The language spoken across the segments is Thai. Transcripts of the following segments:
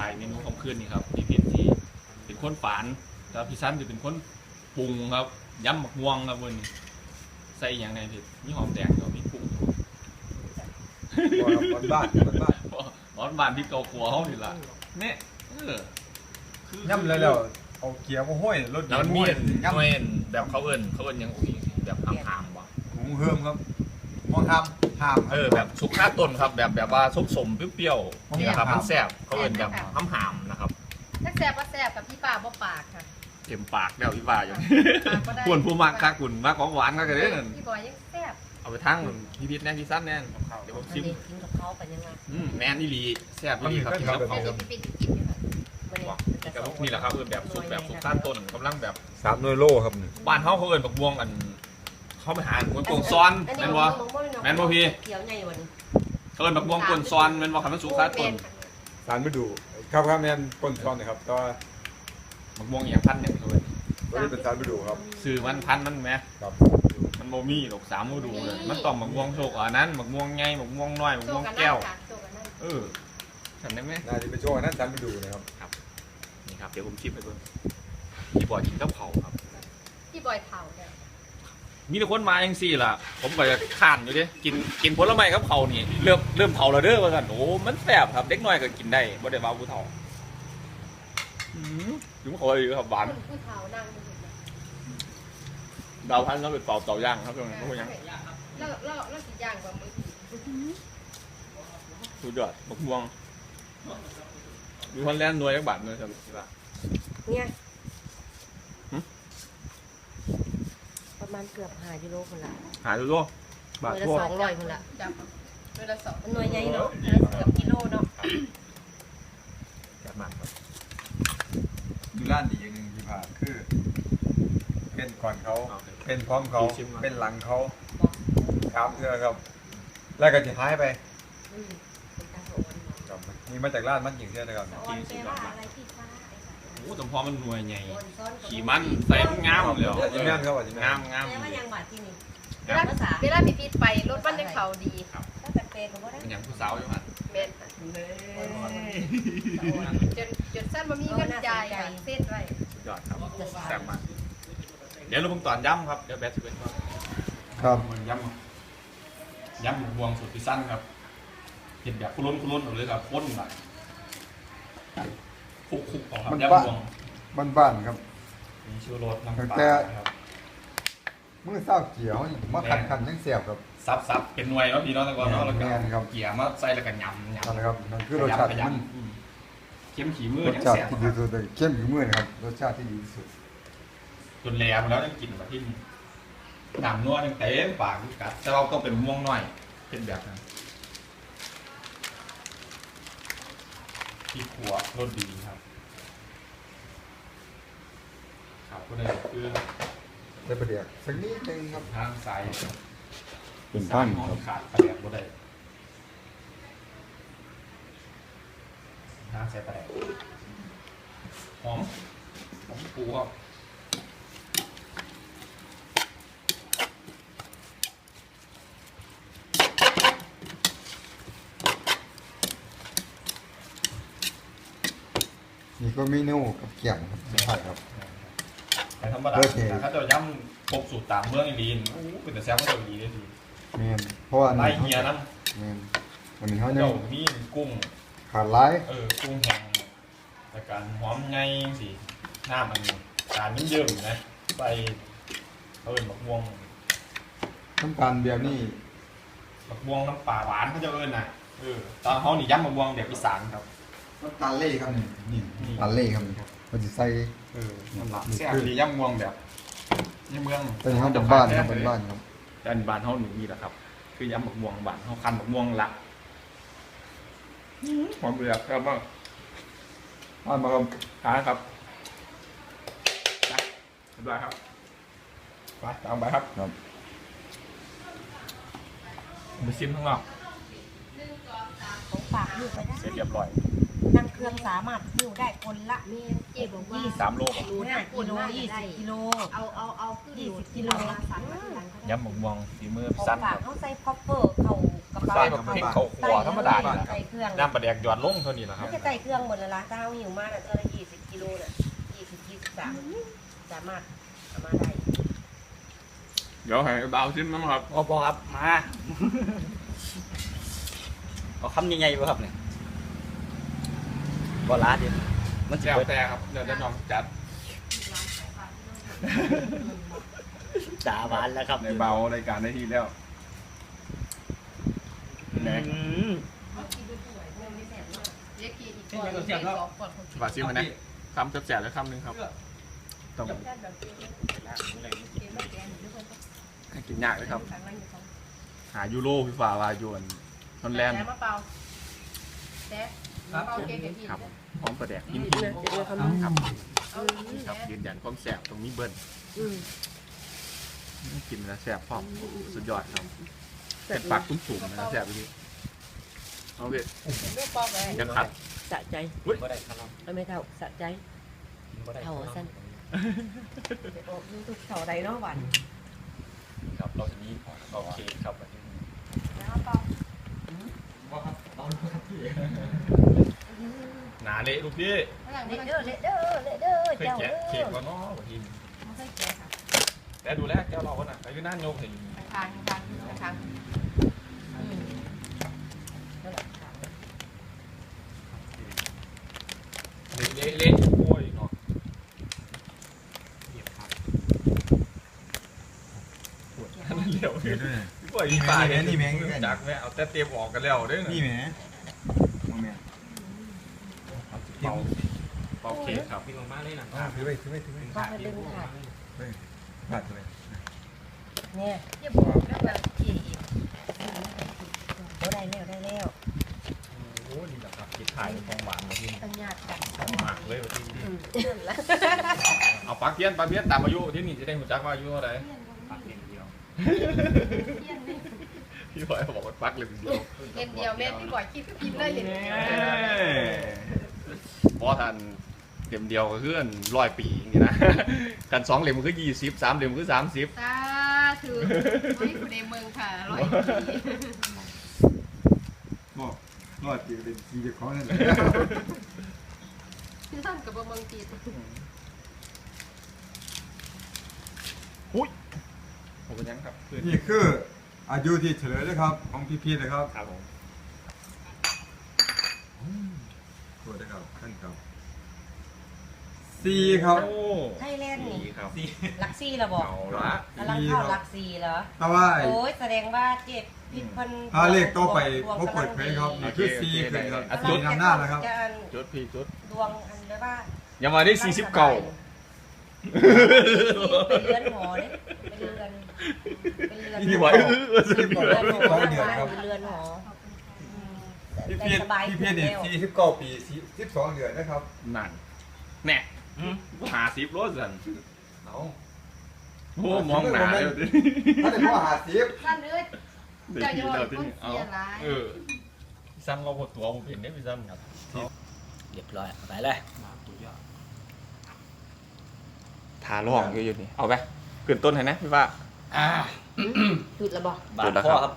ถ่ายเมนูของคืนนี่ครับพี่พิษที่เป็นคนฝานแล้วพี่ซันจะเป็นคนปรุงครับย้ำหมักม่วงครับวันนี้ใส่อหย่างไรพี่มีหอมแดงกับมีปรุงบ้านบ้านบ้านร้อนบานที่เกาขัวเขานี่ละเนี่ยเออคือย่ำแล้วแล้วเอาเกียร์มาห้อยรถแล้วมันมีห้อยอันย่ำหน่วยอันแบบเขาเอิญเขาเอิญยังอุ้ยแบบหามๆว่ะหุงเฮิมครับมองทำ ห้ามเออแบบสุกข้าต้นครับ แบบแบบว่าซุปสมเปรี้ยวๆนี่นะครับมันแซ่บเขาเอิญแบบหามๆนะครับถ้าแซ่บก็แซ่บกับพี่ป้าบ่ปากค่ะ เต็มปากแล้วพี่ป่าอยู่ปากก็ได้ ควรผู้มักคักคุณมักของหวานก็กระเด้นพี่บอยยังแซ่บเอาไปทั้งพี่พิษแน่พี่สั้นแน่เดี๋ยวผมอันชิมนี้กินกับเขาไปยังไงอืมแม่นอีหลีแซ่บอีหลีครับกินกับเดี๋เขายวพี่ปิดกินอยู่ค่ะมันนี่บอกกับนี่แหละครับคือแบบสุกแบบสุกข้าต้นกำลังแบบสามหน่วยโลครับนี่บ้านเขาเขาเอิญบักม่วงกัน เขาไปหาคนกงซ้อนแม่นบ่แม่นบ่พี่เขียวใหญ่วันนี้เขาเอิญบักม่วงกลซ้อนแม่นบ่คำว่าสุกข้าต้นสารไม่ดูครับครับแมนปนซ้อนนะครับแต่ว่าบักม่วงอหย่างพันอย่างเขาเอิ้นตัวนี้เป็นสารไม่ดูครับซื้อมันพันมันแหมครับมันโมมี่หรอกสามฤดูเลยมันต้องบักม่วงโชกอันนั้นบักม่วงไงบักม่วงน้อยบักโซม่วงกันนั่แก้นวค่ะโซกันนั่นเออทำได้ไหมน่าจะเป็นโชว์อันนั้นสารไม่ดูนะครับนี่ครับเดี๋ยวผมชิมไปก่อนพี่บอยกินกับเผาวครับพี่บอยเผาเนี่ย มีแต่คนมาอย่างสี่ล่ะ ผมก็จะขานอยู่ดิกินกินผลไม้กับเผาวนี่ เริ่มเริ่มเผาแล้วเด้อว่ากันโอ้ มันแสบครับ เด็กน้อยก็กินได้บ่ได้ว่าผู้เฒ่าอืมถึงคอยครับหวานคุณผู้เผานั่งดูนะดาวพันธุ์แล้วเป็นเป่าเต่าย่างครับตรงนี้พวกยังแล้วแล้วแล้วสิย่างกว่ามือสุดยอดบักม่วงดูคนแล่นหน่วยจักบาทเลยครับ เนี่ย ประมาณเกือบหากิโลคนละหาดูด้วยหบาทน่วยละทั่วสองร้อยคนละจับเวลาสองมันหน่วยใหญ่เนาะเกือบกิโลเนาะจัดมากครับดูร้านดีอย่างหนึ่งที่ผ่านคือ เป็นก่อนเขาเป็นพร้อมเขาเป็นหลังเขาครับเพื่อครับ แล้วก็จะหายไปอืมเป็นตาโอนครับนี่มาจากร้านมันหญิงเชื่อนะครับตาโอนแปลว่าอะไรพี่ฟ้าไอ้สาย โอ้แต่พอมันหน่วยใหญ่โอนซ้อนกับขี่มันใส่มันงามเลยอาจจะแม่นครับอาจจะแม่งามนงามแปลว่ายังบาดที่นี่เวลาภาษาเวลาพี่พีทไปรถบ้านในเขาดีถ้าแปลกๆก็ว่าได้เป็นอย่างผู้สาวอยู่หันแม่นค่ะจนจนสั้นมามีเงินจ่ายค่ะเส้นไรสุดยอดครับแซ่บมากเดี๋ยวเราเพิ่งตอนย่ำครับเดี๋ยวแบทจะเป็นว่าครับมันย่ำย่ำหมูบวงสูตรพิซซ่าครับเห็นแบบคุล้นคุล้นเอาเลยครับข้นแบบ คุกคุกๆเอาครับย่ำบวงบ้านๆครับ มีชูรสน้ำปแต่ลาครับมือเศร้าเกี่ยวนี่มาขันขันยังเสียบครับ ซับซับเป็นหน่วยเนาะพี่เน้องตะกอนเนาะแล้วก็แม่นครับ เกี่ยมาใส่แล้วก็ยำยำนั่นนะครับนั่นคือรสชาติขที่ยำมันขยำอืมเข้มขี่มือรสยังชาติแซ่บที่ดีที่สุดเลยเข้มอยู่มือนะครับรสชาติที่ดีที่สุดจนแหลมแล้วยังกินแบบที่นี่น้ำนัวยังเต็มปากอยู่กัดแต่เราต้องเป็นม่วงหน่อยเป็นแบบนั้นที่ขัวรสดี ครับครับก็ได้คือได้ประเดี๋ยวสักนิดนึงครับทางซ้ายเป็นท่านซ้ยครับขาดประแดกก็ได้ทางใส่ประแดกหอมหอมปูครับนี่ก็เมนูกับเกี่ยงครับใช่ครับ แต่ธรรมดาโอเคถ้าเจะย่ำครบสูตรตามเมืองอีลีนโอ้โหเป็นแต่แซ่บก็จะดีได้ดีเมนเพราะว่าไล่เฮียนะเมนวันนี้เขายัเจ้างมีกุ้งขาดร้ายเออกุ้งแห้งแต่การหอมไงสิหน้ามันการมันเยิ่มๆนะใส่เขาเป็นบักม่วงน้ำตาลแบบนี้บักม่วงน้ำปลาหวานเขาจะเอิ้นน่ะเออตอนเขานี่ย่ำบักม่วงแบบอีสานครับน้ำตาลเล่ครับนี่นี่น้ำตาลเล่ครับนี่มันจะใส่ เออมันละนี่แซ่บคือดีย่ำม่วงแบบในเมืองเป็นเขาเป็นบ้านครับเป็นบ้านครับด้านบ้านเขาหนูนี่แหละครับ คือย่ำบักม่วงบ้านเขาคันบักม่วงละอื้อหอมเบือกครับบ้างบ้านมาครับทานครับไปเรียบร้อยครับไปตามไปครับครับไปซิมข้างนอกของฝากอยู่ไปได้เสร็จเรียบร้อย นั่งเครื่องสามารถอยู่ได้คนละแม่เจ๊บอกว่าสามโลครับห้ากิโลยี่สิบกิโล เอาเอาเอาขึ้นยี่สิบกิโลเอามาสั่งมาทีหลังก็ได้ยำหมกม่วงฝีมือของสั้นคฝากรับเขาใส่คอปเปอร์เขากระใส่แบบพริกเขาขัวธรรมดานี่แหละคใส่รับเครื่องน้ำปลาแดกหยอดลงเท่านี้แหละคมัรับนจะใส่เครื่องหมดแล้วล่ะถ้าเอาหิวมากน่ะเท่าละยี่สิบกิโลน่ะยี่สิบยี่สิบสามสามารถเอามาได้ เดี๋ยวให้เบาชิ้นมั้งครับโอ้บอครับมาเอาคำใหญ่ๆบ่ครับเนี่ย บ่ลาดิมันจะแล้วเบิดแต่ครับเดี๋ยวจะน้องจัดสาบานแล้วครับในเบารายการได้ทีแล้วอืมเรียกกี่อีกก่อนเป็นสองก่อนฝากซิมมานะคำแสบๆแล้วคำหนึงครับต้องให้กินยากเลยครับ หายูโรพี่ฝ่าวาอยวนฮอนแลนด์มะเปล่าแจ๊มะเปล่าเกกับพี่ครับพร้อมปลาแดกยิ้มๆครับเอาอีกครับแจ๊ยืนยันความแสบตรงนี้เบิ้ลกินแล้วแสบพร้อมสุดยอดครับเป็นปากตุ้มสูงนะแสบไปทีเอาไปลูกปอกเลยกันพัดสะใจบ่ได้ครับเอาไม่เท่าสะใจบ่ได้เท่าสั้นโอ้ยทุกเท่าใดเนาะหวานครับเราจะมีโอเคครับแล้วเปล่าหนาเละลูกพี่ข้าง หลังเลไม่ดต้องเด้อเลดเด้อเลดเด้อเคยเจ้าแกะเด้เค้กอว่าน้อบางทีไม่ใช่แจ๊ค่ะแต่ดูแลแก้วเราคนน่ะอายุน่านโยกถึงทางทางทางเละเละโอ้ยเนาะเหยียบครับปวดนั่นเร็วเดี๋ยวด้วยปวดอีป่านี่แม่นี่แม่นี่แม่จักแม่เอาแต่เตรียมออกกันแล้วเด้อนี่แหมมองแม่ เป่าเป่าเค้กครับพี่มากเลยนะอ่าถือไว้ถือไว้ถือไว้ว่ามันดึงขาดบาดถือไว้เนี่ยอย่าบอกแล้วแบบกี่อีกโอ้ได้แล้วได้แล้วโอ้นี่แหละครับคิดถ่ายของหวานมาที่นี่ปัญญากันหมากเลยว่าที่นี่นั่นแหละเอาปักเทียนปักเทียนตามอายุที่นี่จะได้หัวจักว่าอายุเท่าไหร่ปากเดียวพี่บอยบอกว่าปักเลยทีเดียวเย็นเดียวแม่พี่บ่อยคิดก็พิมพ์ได้เลย พอทันเล่มเดียวก็คือร้อยปีอย่างนี้นะ กันสองเล่มก็คือยี่สิบสามเล่มก็คือสามสิบสาธุไว้อยู่ในเมืองค่ะร้อยปีบอกรอดจีเป็นจีเจ้าของนั่นแหละที่ท่านกับเมืองจีนผมเป็นยังครับ นี่คืออายุที่เฉลยนะครับ ของพี่พีนะครับ ครับผม โทษนะครับท่านครับสี่ครับโอ้ไทยแลนด์นี่ครับลักซี่ละบอกเอาละกำลังเข้าลักซี่เหรอ แต่ว่าไอ้ โอ้ยแสดงว่าเจ็บผิดคนถ้าเลขต่อไปพบเปิดเผยครับนี่คือสี่ขึ้นครับอะสี่นำหน้านะครับ จะอันจุดพี่จุดดวงอันแบบว่าอย่ามาได้สี่สิบเก่าเป็นเรือนหอเนี่ยเป็นเรือนเป็นเรือนพี่บอยที่บอกเรืว่าอนหลูอกสองเดือนครับเป็นเรือนหออื มพี่แต่พีสบายพี่ขึ้พีนนี่แล้วสี่สิบเก้าปีสิบสองเดือนนะครับนั่นแน่หาสิบโลสันเอาโอ้มองหนาเลยดิถ้าเป็นพ่อหาสิบท่านเอ้ยเดี๋ยวพี่เราที่นี่เอาเออพี่ซันเราหมดตัวผมเห็นได้พี่ซันครับเรียบร้อยไปเลยทาล่องอยู่อยู่นี่เอาไปขึ้นต้นให้นะพี่ว่าอ่าจุดละบอกบาดพ่อครับ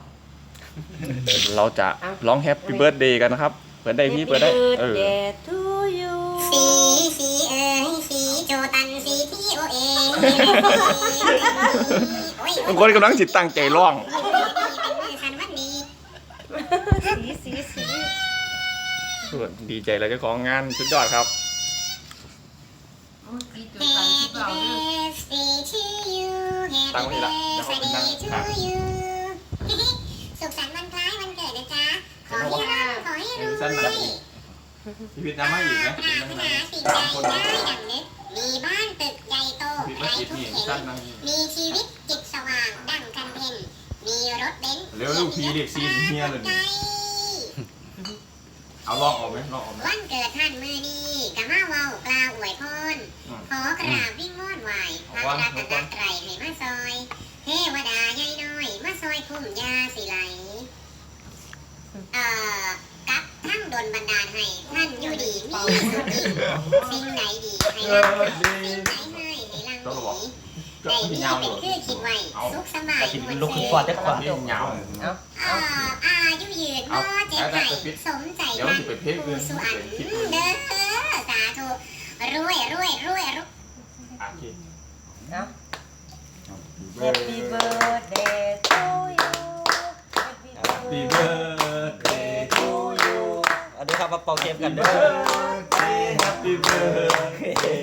เราจะร้องแฮปปี้เบิร์ดเดย์กันนะครับ เปิดได้พี่เปิดได้ เออเดทูยูสีสีเอ๋ยสีโจตันสีที่โอเองโอ้ยบางคนกำลังจิตตั้งใจร้องสันวันดีสีสีสีดีใจเลยเจ้าของงานสุดยอดครับปีจุดตันที่เรา Happy ด้วย birthday to you ตั้ง Happy ไว้ละเดี๋ยวเอาไปนั่ง birthday ครับ to you สุ ขสันต์วันคล้ายวันเกิดนะจ๊ะ ขอให้ร่ำขอให้รวยสั้นหน่อยชีวิตยังไม่อีกนะปรารถนาสิ่งใดได้ดังนึกมีบ้านตึกใหญ่โตชีวิตไกลไม่คิดทุกนี่เข็สั้นมนั่งมีชีวิตจิตสว่างดั่งกันเพ็ญมีรถเบนซ์เร็วลูกพี่เรียกซีนเฮียเลยนี่เอาลองออกไหมลองออกไหมวันเกิดท่านมือนี้กะมาเว้ากล่าวอวยพรอืมขอกราบวิ่งวอนไหวพระรัตนตรัยให้มาซอย เทวดาใหญ่น้อย มาซอยคุ้มยาสิไหล เอ่อ กับ ทั้งดนบันดาลให้ ท่านอยู่ดีมีสุขอิ่มสิ่งไหนดีให้รักสิ่งไหนให้ให้ลังหนีได้มีเป็นคือคิดไว้สุขสบายก็สิลุกขึ้นฟอดได้ก่อนนี่ยาวเอาอ่าอายุยืนบ่เจ็บไข้สมใจเดี๋ยวมันสิไปเพลงอื่นสุอันเด้อสาธุรวยรวยรวยรวยโอเคเอา Happy birthday to you Happy Happy birthday to you อันนี้ ครับมาเป่าเกมกันเด้อ Happy birthday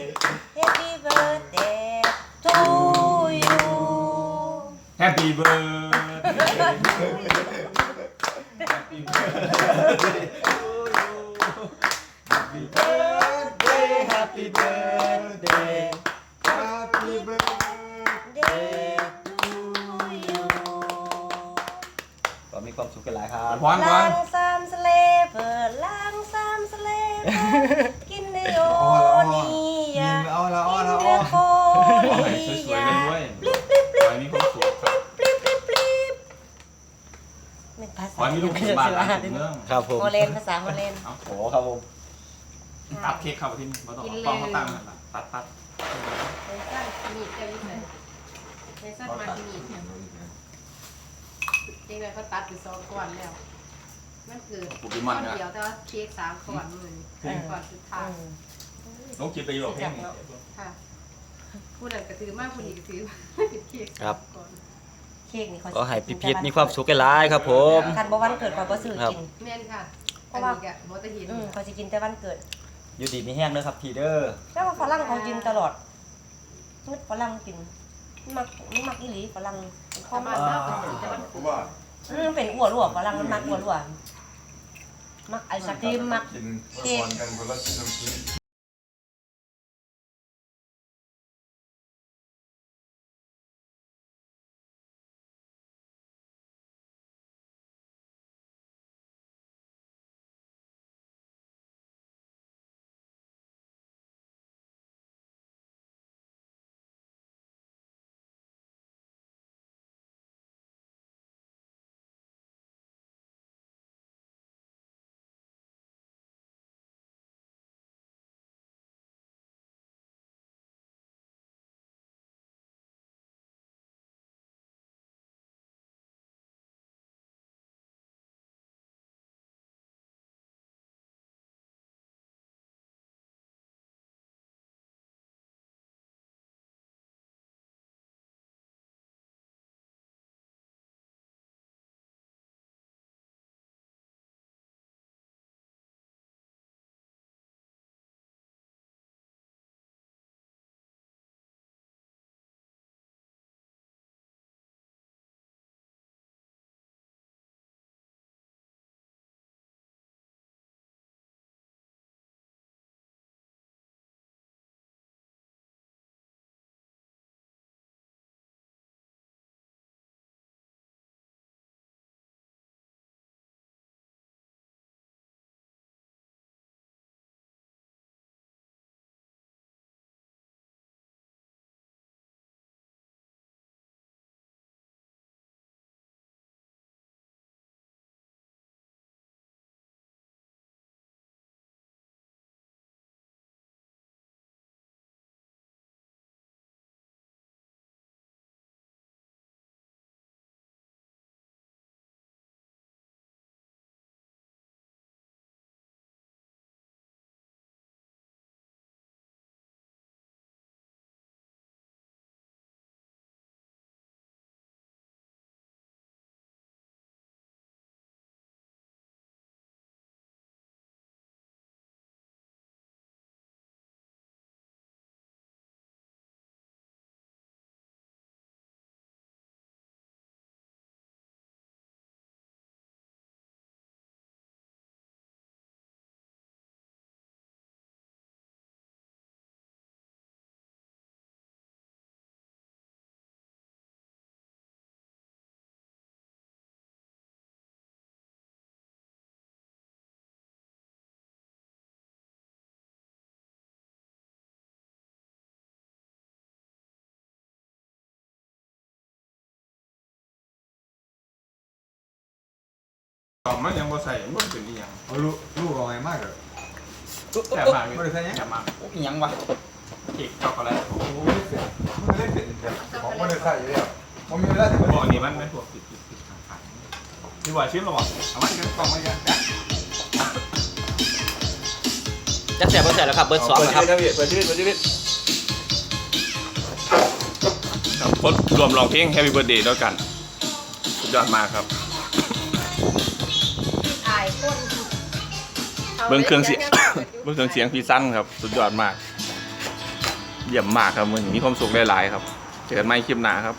Happy birthday to you Happy birthday Happy birthday Happy birthday Happy birthday Happy birthday Day to you ก็มีความสุขกันหลายครับ พรก่อ ล้าน งสามสเลเปิดล้างสาม สเลเดกินได้โอนี่ยาเอาละเอากินละเรือโคขอใหม่สวยยาๆด้วยปลิบปลิบปขลิอบให้มีความสุขครับปลิบปลิบปลิบเป็นภาษาอให้มีลูกเป็นบ้านหลังเป็นเมืองครับผมโมเลนภาษาโมเลนโอ้ครับผมตัดเค้กเข้าไปที่นี่มาต้องเอากล้องเขาตั้งนั่นล่ะตัดตัดในสั้นมีดเจ้าอยู่ไหนในสั้นมาที่มีดเนี่ยจริงๆเขาตัดไปสองก่อนแล้ว มันเกิดโปเกมอนก้อนเนี่ย เดียวแต่ว่าเค้กสามก่อนมือก่อนสุดท้ายน้องคิดไปอยู่กับเพลงนี้ค่ะผู้ใดกระถือมากผู้นี้กระถือเป็นเค้กครับก่อนเค้กนี่เขาก็ให้พี่พีทมีความสุขกันหลายครับผม คันบ่วันเกิดก่อนบ่ซื้อกิน แม่นค่ะเพราะว่าอันนี้ก็โมตะหินอืมเขาจะกินแต่วันเกิด อยู่ดีมีแห้งเด้อครับพีเดอร์แต่ว่าฝรั่งเขากินตลอดนึกฝรั่งกินมันมักมันมักอีหลีฝรั่งมันข้อแต่มาบ้านเราเป็นแต่วันผมว่าอืมเป็นอ้วนรั่วฝรั่งมันมักอ้วนรั่ว มักไอศครีมมักกินอวยพรกันคนละชิ้นละชิ้น กล่องมันยังบ่ใส่มันเป็นอีหยังเอาลูกลูกเอาไงมากเลยแซ่บมากเลยบ่ได้ใส่หยังแซ่บมากโอ้ยยังวะค้กช็อกโกแลตโอ้โหไม่เสียมันเล่นเป็นแบบของมันเลยใส่อยู่แล้วผมมีเวลาถึงพวกวันอันนี้มันไม่พวกติดติดติดขังๆดีกว่าชิมหรอวะเอามันกันกล่องมากันนะจักแสบบ่แสบแล้วครับเบิร์ดสองนะครับเปิดชีวิตเปิดชีวิตครับคนรวมร้องเพลง Happy Birthday ด้วยกันสุดยอดมากครับ เบิ้งเครื่องเสียง เบิ้งเครื่องเสียงพี่สั้นครับ สุดยอดมาก เยี่ยมมากครับมึงมีความสุขหลายๆครับ เจอกันใหม่คลิปหน้าครับ